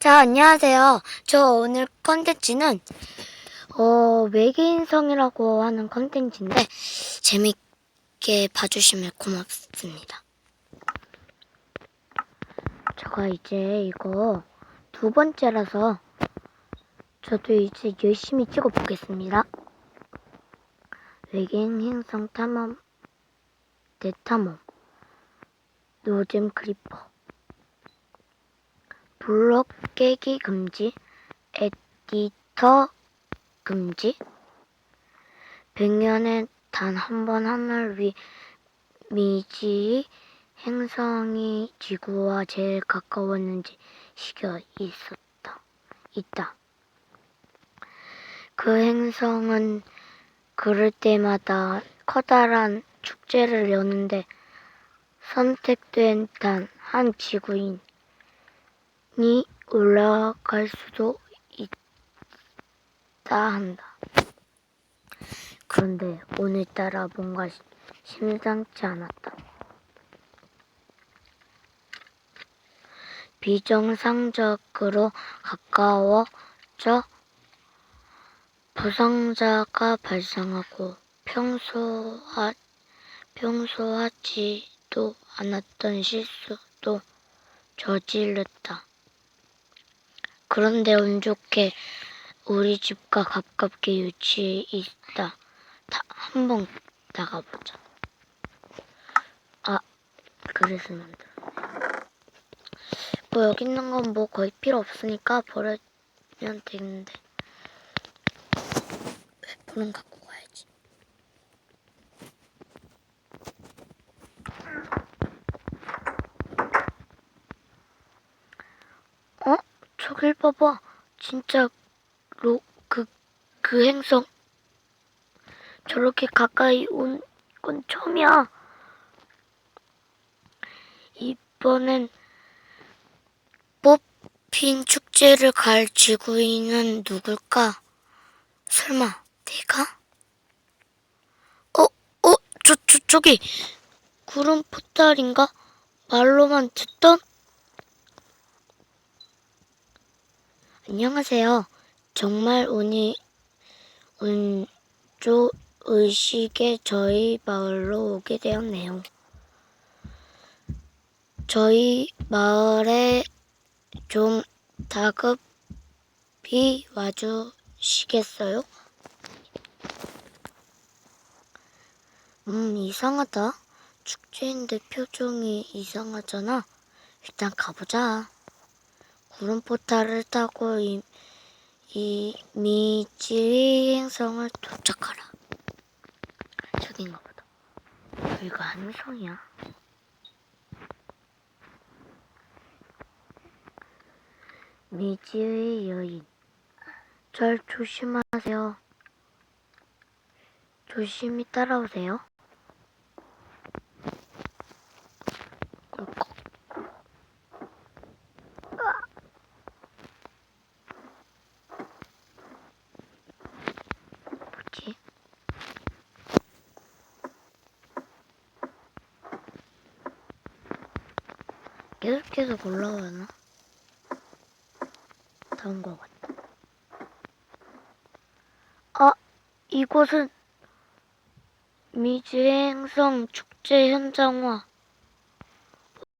자, 안녕하세요. 저 오늘 컨텐츠는 어, 외계인성이라고 하는 컨텐츠인데 재밌게 봐주시면 고맙습니다. 제가 이제 이거 두 번째라서 저도 이제 열심히 찍어 보겠습니다. 외계인 행성 탐험 대탐험 노잼 크리퍼 블록 깨기 금지, 에디터 금지, 100년에 단 한 번 하늘 위 미지 행성이 지구와 제일 가까웠는지 시겨 있었다. 있다. 그 행성은 그럴 때마다 커다란 축제를 여는데 선택된 단 한 지구인 이 올라갈 수도 있다 한다. 그런데 오늘따라 뭔가 시- 심상치 않았다. 비정상적으로 가까워져 부상자가 발생하고 평소하, 평소하지도 않았던 실수도 저질렀다. 그런데 운 좋게 우리 집과 가깝게 위치해 있다. 한번 나가보자. 아, 그래서 만들어. 뭐 여기 있는 건 뭐 거의 필요 없으니까 버리면 되는데. 불은 갖고 가야지. 어? 봐봐. 진짜 로, 그, 그 행성. 저렇게 가까이 온 건 처음이야. 이번엔 뽑힌 축제를 갈 지구인은 누굴까? 설마 내가? 어, 어, 저, 저, 저기 구름 포탈인가? 말로만 듣던? 안녕하세요. 정말 운이 운조 의식에 저희 마을로 오게 되었네요. 저희 마을에 좀 다급히 와주시겠어요? 음, 이상하다. 축제인데 표정이 이상하잖아. 일단 가보자. 구름 포탈을 타고 이, 이 미지 행성을 도착하라. 저긴가 보다. 여기가 행성이야. 미지의 여인. 절 조심하세요. 조심히 따라오세요. 꿀꺽. 뭐지? 계속 계속 올라오나? 다온 것 같다. 아, 이곳은 미주행성 축제 현장화.